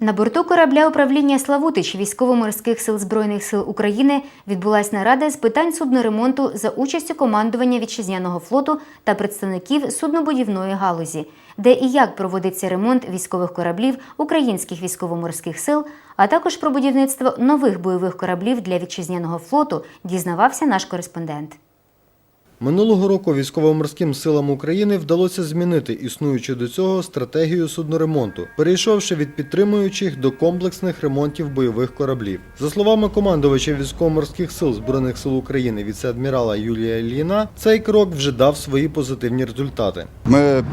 На борту корабля управління Славутич військово-морських сил Збройних сил України відбулась нарада з питань судноремонту за участю командування вітчизняного флоту та представників суднобудівної галузі, де і як проводиться ремонт військових кораблів українських військово-морських сил, а також про будівництво нових бойових кораблів для вітчизняного флоту дізнавався наш кореспондент. Минулого року військово-морським силам України вдалося змінити існуючу до цього стратегію судноремонту, перейшовши від підтримуючих до комплексних ремонтів бойових кораблів. За словами командувача військово-морських сил Збройних сил України віце-адмірала Юлія Ільїна, цей крок вже дав свої позитивні результати. Ми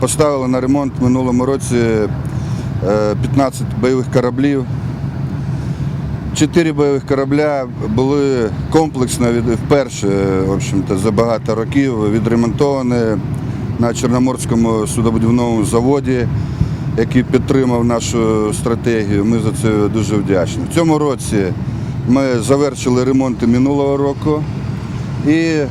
поставили на ремонт минулому році е, 15 бойових кораблів. Чотири бойових корабля були комплексно вперше в за багато років відремонтовані на Чорноморському судобудівному заводі, який підтримав нашу стратегію. Ми за це дуже вдячні. В цьому році ми завершили ремонти минулого року і е,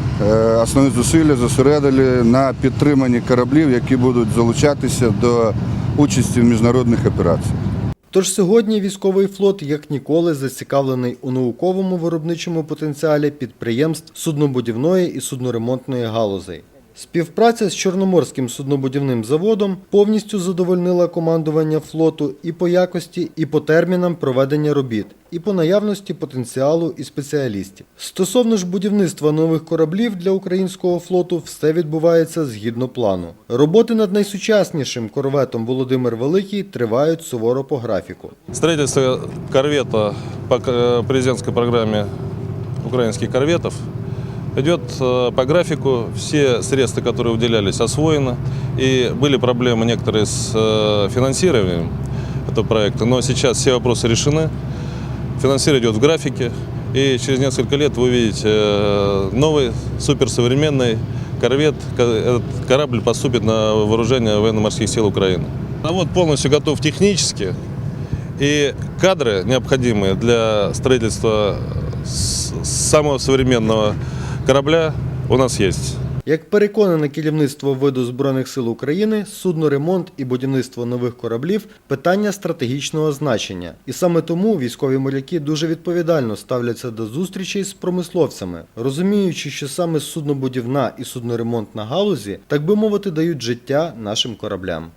основні зусилля зосередили на підтриманні кораблів, які будуть залучатися до участі в міжнародних операціях. Тож сьогодні військовий флот як ніколи зацікавлений у науковому виробничому потенціалі підприємств суднобудівної і судноремонтної галузей. Співпраця з Чорноморським суднобудівним заводом повністю задовольнила командування флоту і по якості, і по термінам проведення робіт, і по наявності потенціалу і спеціалістів. Стосовно ж будівництва нових кораблів для українського флоту, все відбувається згідно плану. Роботи над найсучаснішим корветом Володимир Великий тривають суворо по графіку. Строительство корвета по э, президентской программе украинских корветов идет э, по графику. Все средства, которые уделялись, освоены. И были проблемы некоторые с э, финансированием этого проекта. Но сейчас все вопросы решены. Финансирование идет в графике. И через несколько лет вы увидите э, новый суперсовременный корвет. Ко- Этот корабль поступит на вооружение военно-морских сил Украины. Завод полностью готов технически. И кадры, необходимые для строительства самого современного корабля, у нас есть. Як переконане керівництво виду Збройних сил України, судноремонт і будівництво нових кораблів питання стратегічного значення. І саме тому військові моряки дуже відповідально ставляться до зустрічей з промисловцями, розуміючи, що саме суднобудівна і судноремонтна галузі, так би мовити, дають життя нашим кораблям.